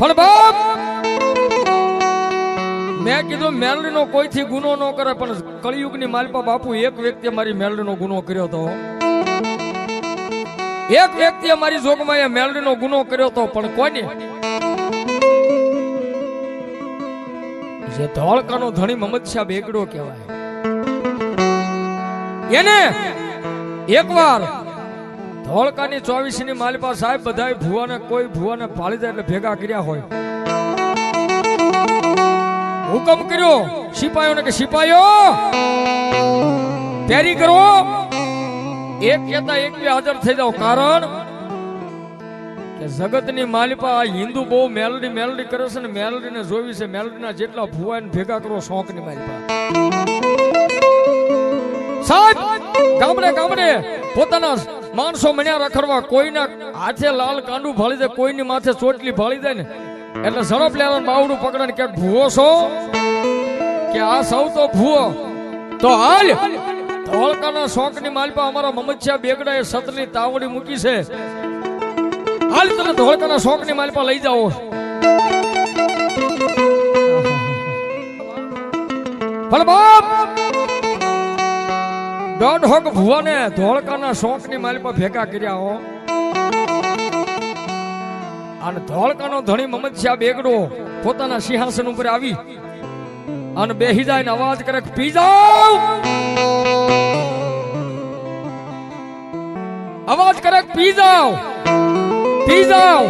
પણ બાપ, મેં કીધું મેલડીનો કોઈથી ગુનો ન કરે, પણ કળિયુગની માલપા બાપુ એક વ્યક્તિએ મારી મેલડીનો ગુનો કર્યો હતો એક વ્યક્તિએ મારી જોગમાં એ મેલડીનો ગુનો કર્યો હતો પણ કોને જે ધોળકાનો ધણી મમદ સાહેબ એકડો કહેવાય. એને એકવાર ધોળકાની ચોવીસની માલિપા સાહેબ બધાય ભુવાને, કોઈ ભુવાને પાળી જાય એટલે ભેગા કર્યા હોય. હુકમ કર્યો સિપાહીઓને કે સિપાહીઓ તૈયારી કરો. એક કેતા એક બે હાજર થઈ જાઓ. કારણ કે જગતની માલિપા હિન્દુ બહુ મેલડી મેલડી કરે છે ને મેલડી ને જોવી છે, મેલડીના જેટલા ભુવા એને ભેગા કરો, શોખની માલિપા. સાહેબ, ગામડે ગામડે પોતાના માણસો મણ્યા રખડવા કોઈના હાથે લાલ કાંડું ભાળી દે, કોઈની માથે ચોટલી ભાળી દે ને. એટલે ઝડપ લેવાનું બાવડું પકડે ક્યાંક ભૂવો છો? કે આ સૌ તો ભૂવો. તો હાલ. ધોળકાના શોખની માલપા અમારા મમદશા બેગડાએ સતની તાવડી મૂકી છે. હાલ તમે ધોળકાના શોખની માલપા લઈ જાઓ. પણ બાપ દોઢ હોક ભુવાને ધોળકાના શોખની માલમાં ભેગા કર્યા હો. અને ધોળકાનો ધણી મમદ શાહ બેગડો પોતાના સિંહાસન ઉપર આવી અને બેહી જાય ને અવાજ કરે પી જાઓ. અવાજ કરે પી જાઓ. પી જાઓ.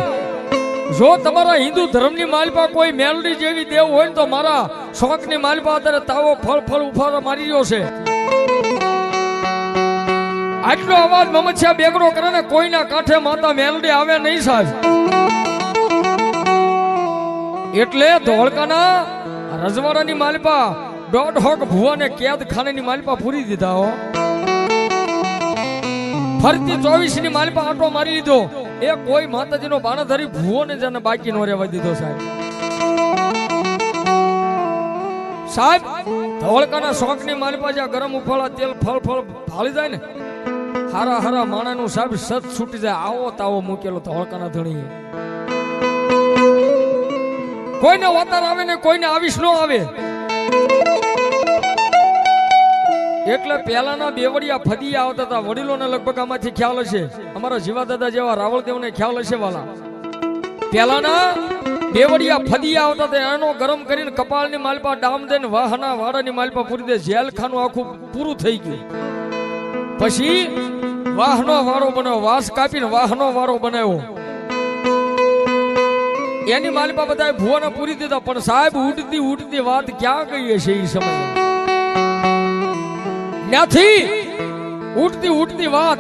જો તમારા હિન્દુ ધર્મની માલપા કોઈ મેલડી જેવી દેવ હોય ને તો મારા શોખની માલપા અત્યારે તાવો ફળ ફળ ઉફારો મારી રહ્યો છે. આટલો અવાજ મમચ્છા બેગડો કરે ને કોઈના કાંઠે માતા મેલડી આવે નહીં સાહેબ. એટલે ધોળકાના રજવાડાની માલપા દોઢ હોક ભુવાને કેદ ખાનેની માલપા પૂરી દીધા હો. ફરતી ચોવીસની માલપા આટો મારી લીધો. એ કોઈ માતાજીનો બાણાધારી ભુવો ને જેને બાકી નો રહેવા દીધો સાહેબ. સાહેબ, ધોળકાના શોખની માલપા જ્યાં ગરમ ઉફાળા તેલ ફળ ફળ ફાળી જાય ને હારા હારા માણાનું સાહેબ સત છૂટી જાય. આવો તાવો મૂકેલો ધોળકાના ધણી કોઈને વતાર આવે ને કોઈને આવીશ ન આવે. એટલે પહેલાના બેવડિયા ફદિયા આવતા હતા. વડીલોને લગભગ આમાંથી ખ્યાલ હશે. અમારા જીવા દાદા જેવા રાવળદેવને ખ્યાલ હશે વાલા. પહેલાના બેવડિયા ફદિયા આવતા હતા. એનો ગરમ કરીને કપાળની માલપા ડામ દે ને વાહના વાડાની માલપા પૂરી દે. જેલ ખાનું આખું પૂરું થઈ ગયું. પછી વાહનો વાળો બનાવ્યો વાસ કાપીને વાહનો વાળો બનાવ્યો. એની માલિપા બધા ભુવાને પૂરી દીધા, પણ સાહેબ, ઉડતી ઉડતી વાત ક્યાં કહીએ છે એ સમય? નથી ઉડતી ઉડતી વાત.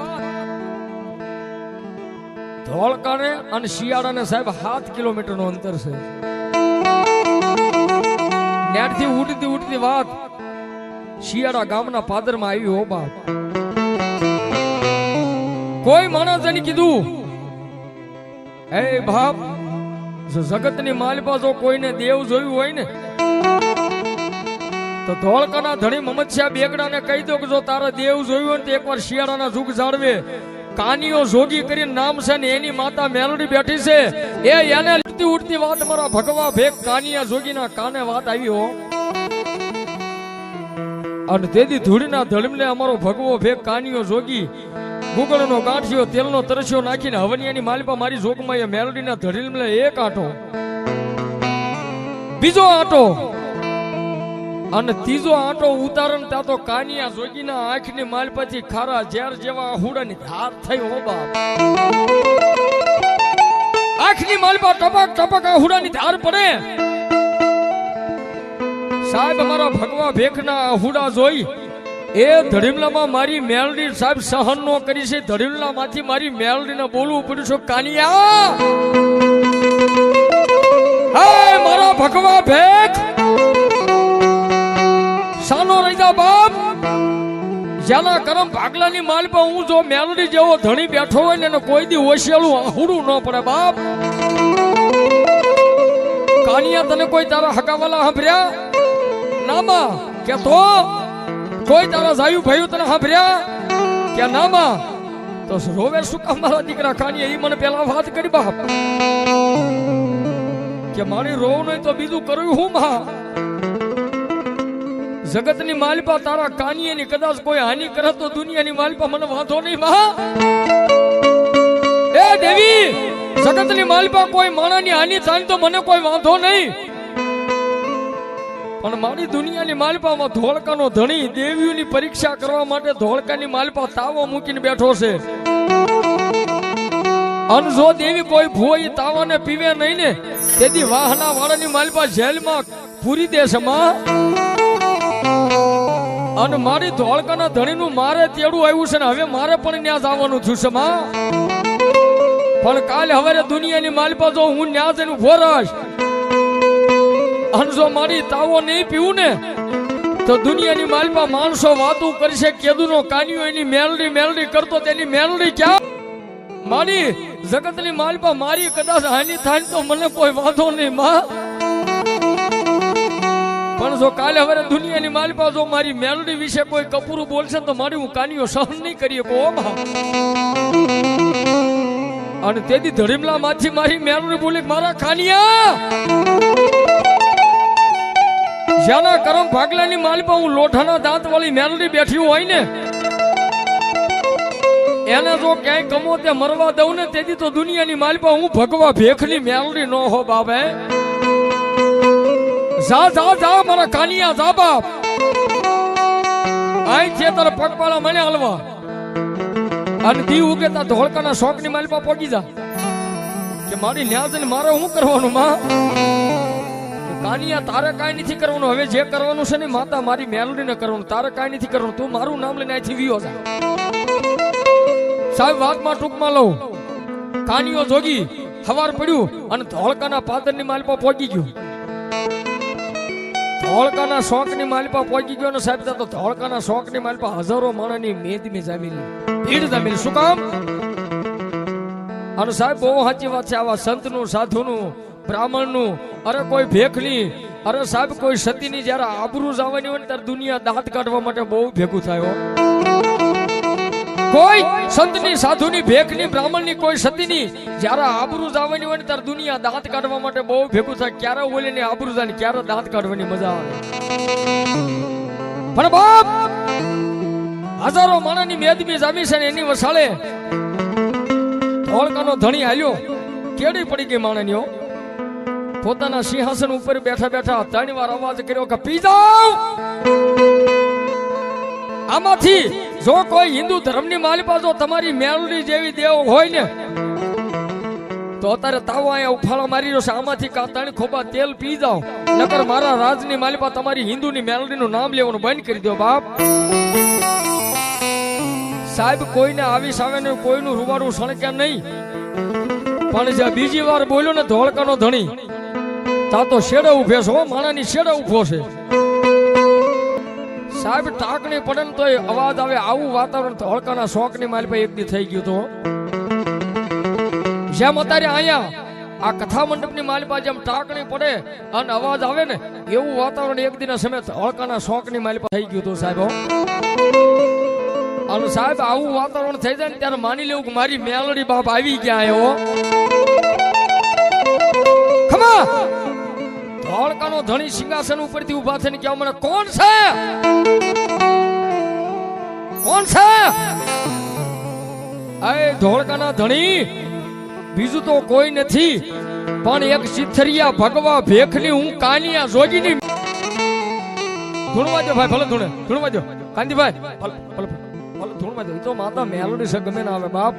ધોળકાને અને શિયાળાને સાહેબ સાત કિલોમીટરનું અંતર છે. ત્યારથી ઉડતી ઉડતી વાત. શિયાળા ગામના પાદરમાં આવી હો બાપ. કોઈ માણસ એને કીધું એ બાપ જગતની માલિપા જો કોઈને દેવ જોયું હોય ને, તો ધોળકાના ધણી શાહ બેગડાને કહી દો કે જો તારા દેવ જોયું હોય ને તો એકવાર શિયાળાના જુગ જાળવે કાનીઓ જોગી કરીને નામ છે ને એની માતા મેલડી બેઠી છે. એ એને ઉડતી ઉડતી વાત મારા ભગવા ભેગ કાનિયા જોગીના કાને વાત આવી હો. અને તેથી ધૂળીના ધડમને અમારો ભગવો ભેગ કાનિયો જોગી ગુગળનો ગાંઠિયો તેલનો તરસ્યો નાખીને હવનિયાની માલિપા મારી જોગમાં એ મેલોડીના ધડીલમને એક આંટો, બીજો આંટો, અને ત્રીજો આંટો ઉતારણ ત્યાં તો કાનિયા જોગીના આંખની માલપાથી ખારા ઝેર જેવા હુડાની ધાર થઈ હો બાપ. આંખની માલપા ટપક ટપક આ હુડાની ધાર પડે. સાહેબ, અમારા ભગવા ભેખના હુડા જોઈ એ ધડીમલામાં મારી મેલડી સાહેબ સહન નો કરી છે. ધડીમલા માંથી મારી મેલડીને બોલવું પડ્યું છે. કાનિયા! હે મારા ભગવા ભેખ! સાનો રહી જા બાપ! જેના કરમ ભાગલાની માલ પર હું જો મેલડી જેવો ધણી બેઠો હોય ને એને કોઈ દી ઓશિયાળું આહુડું ન પડે બાપ! કાનિયા, તને કોઈ તારા હકાવાલા સાંભળ્યા? નામાં કે તો કોઈ તારા જાયું ભાઈ તને સાંભળ્યા? કે નામાં? તો રોવે શું કામ મારા દીકરા ખાની? એ મને પેલા વાત કરી બાપ. કે મારી રોવ નહીં તો બીજું કર્યું હું, માં? જગતની માલિપા તારા કાનીએની કદાચ કોઈ હાનિ કરે તો દુનિયાની માલિપા મને વાંધો નહીં, માં? એ દેવી, જગતની માલિપા કોઈ માણાની હાનિ થાય તો મને કોઈ વાંધો નહીં. પણ મારી દુનિયાની માલિપામાં ધોળકાનો ધણી દેવીઓની પરીક્ષા કરવા માટે ધોળકાની માલપા તાવો મૂકીને બેઠો છે. અને જો દેવી કોઈ ભૂઈ તાવાને પીવે નહીં ને, તેથી વાહના વાળાની માલિપા જેલમાં પૂરી દેશે માં. અને મારી ધોળકાના ધણીનું મારે તેડું આવ્યું છે ને, હવે મારે પણ ન્યાસ જવાનું થયું છે માં. પણ કાલે હવે દુનિયાની માલિપા જો હું ન્યાસ એનું રહીશ અને મારી તાવો નહીં પીવું ને, તો દુનિયાની માલપા માણસો વાતું કરશે, કેદુનો કાન્યો એની મેલડી મેલડી કરતો, તેની મેલડી ક્યાં? મારી જગતની માલપા મારી કદાચ હાનિ થાય તો મને કોઈ વાંધો નહીં, માં. પણ જો કાલે હવે દુનિયાની માલપા જો મારી મેલડી વિશે કોઈ કપૂરું બોલશે તો મારી હું કાનિયો સહન નહીં કરીએ કો અને તેથી ધડીમલા માંથી મારી મેલડી બોલી મારા કાનિયા! જ્યાંના કરમ ભાગલાની માલપા હું લોઠાના દાંત વાળી મેલડી બેઠી હોય ને, એને જો ક્યાંય ગમો તે મરવા દઉં ને, તેથી તો દુનિયાની માલપા હું ભગવા ભેખની મેલડી નો હો બાબે જા જા જા, મારા કાનિયા, જા બાપ. આઈ છે તારા પગપાળા મને હલવા. અને દી ઉગે તા ધોળકાના શોખની માલપા પગી જા. કે મારી ન્યાજ ને મારે શું કરવાનું, માં? કાનિયા તારે કાંઈ નથી કરવાનું. હવે જે કરવાનું છે ને માતા મારી મેલડી ને કરવાનું. તારે કાંઈ નથી કરવાનું. તું મારું નામ લઈને અહીંથી વિયો જા. સાહેબ વાતમાં ટૂંકમાં લઉં. કાનિયો જોગી, હવાર પડ્યું અને ધોળકાના પાદરની માલપા પહોંચી ગયો. ધોળકાના શોખની માલપા પહોંચી ગયો ને સાહેબ તો ધોળકાના શોખની માલપા હજારો માણસની મેદમી જામેલી. ભીડ જામેલી. શું કામ? અને સાહેબ, બહુ સાચી વાત છે. આવા સંતનું, સાધુનું, બ્રાહ્મણનું અરે કોઈ ભેખની અરે સાહેબ, કોઈ સતીની જ્યારે આબરૂ જવાની હોય ને ત્યારે દુનિયા દાંત કાઢવા માટે બહુ ભેગું થાય કોઈ સંતની, સાધુની, ભેખની, બ્રાહ્મણની કોઈ સતીની જ્યારે આબરૂ જવાની હોય ને ત્યારે દુનિયા દાંત કાઢવા માટે બહુ ભેગું થાય. ક્યારે ઓલીની આબરૂ જાય ને ક્યારે દાંત કાઢવાની મજા આવે. પણ બાપ, હજારો માણસની મેદમી જામી છે ને એની વસાળે. ધોળકાનો ધણી હાલ્યો. કેડી પડી ગઈ માણસની હો? પોતાના સિંહાસન ઉપર બેઠા બેઠા ત્રણ વાર અવાજ કર્યો કે, પી જાઓ. આમાંથી જો કોઈ હિન્દુ ધર્મની માલિપા જો તમારી મેલડી જેવી દેવ હોય ને, તો અત્યારે તાવો અહીંયા ઉફાળા મારી રહ્યો છે. આમાંથી ત્રણ ખોબા તેલ પી જાઓ. નકર મારા રાજની માલિપા તમારી હિન્દુની મેલડીનું નામ લેવાનું બંધ કરી દો, બાપ. સાહેબ, કોઈને આવી સામે કોઈનું રૂવાડું સણક્યા નહીં. પણ જે બીજી વાર બોલ્યો ને ધોળકાનો ધણી તા તો શેડે ઉભે છે, હો, માણાની શેડે ઊભો છે. સાહેબ ટાકણી પડે ને તોય અવાજ આવે, આવું વાતાવરણ હળકાના શોખની માલ પાસે એકદી થઈ ગયું તો. જેમ અત્યારે અહીંયા આ કથા મંડપની માલિપા જેમ ટાકણી પડે અને અવાજ આવે ને, એવું વાતાવરણ એક દિન સમય હળકાના શોખની માલિપા થઈ ગયું હતું સાહેબ અને સાહેબ, આવું વાતાવરણ થઈ જાય ને ત્યારે માની લેવું કે મારી મેલડી બાપ આવી ગયા એવો ખમા! ધોળકાનો ધણી સિંહાસન ઉપરથી ઊભા થઈને કહેવા મને કોણ છે? કોણ છે? અરે ધોળકાના ધણી. બીજું તો કોઈ નથી. પણ એક સિથરિયા ભગવા ભેખની હું કાનિયા જોગીની. ધૂણવા દો ભાઈ, ભલે ધૂણે. ધૂણવા કાંતિભાઈ, ભલે ભલે ભલે. ધૂણવા તો માતા મેલડી છે, ગમે ના આવે, બાપ.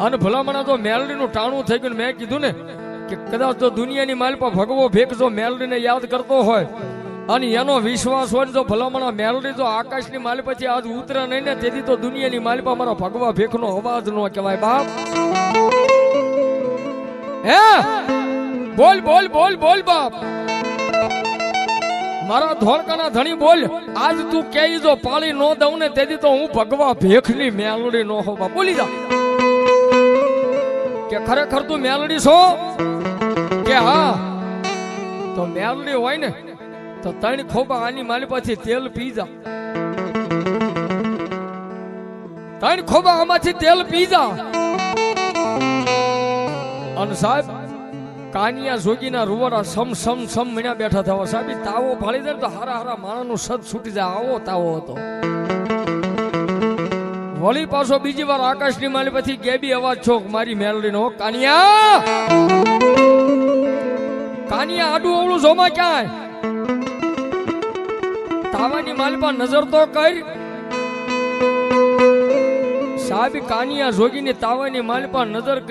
અને ભલામણા તો મેલડીનું ટાણું થઈ ગયું મેં કીધું ને કે કદાચ જો દુનિયાની માલ પર ભગવો ભેખ જો મેલડીને યાદ કરતો હોય, અને એનો વિશ્વાસ હોય જો ભલામણ મેલડી જો આકાશની માલ પછી આજ ઉતરે નહીં ને, તેથી તો દુનિયાની માલ પર મારા ભગવા ભેખનો અવાજ નો કહેવાય. બાપ! હે? બોલ બોલ બોલ બોલ, બાપ! મારા ધોળકાના ધણી, બોલ! આજ તું કે જો પાળી નો દઉં ને, તેથી તો હું ભગવા ભેખની મેલડી નો હોવા બોલી જા. કે ખરેખર તું મેલડી છો? કે હા તો મેરડી હોય ને તો ત્રણ ખોબા આની માલી પાછી તેલ પી જા. ત્રણ ખોબા આમાંથી તેલ પી જા. અને સાહેબ કાનિયા જોગીના રૂવરા સમ સમ સમ મીણા બેઠા થવા. સાહેબ તાવો ભાળી દે તો હારા હારા માણાનું સદ છૂટી જાય. આવો તાવો હતો. વળી પાછો બીજી વાર આકાશની માલી પછી ગેબી અવાજ છોક મારી મેલડીનો? કાનિયા! કાનિયા આડું અવળું જોમા ક્યાંય? તાવાની માલ માલપા નજર તો કર. સાહેબ કાનિયા જોગીને તાવાની માલ માલપા નજર કરી.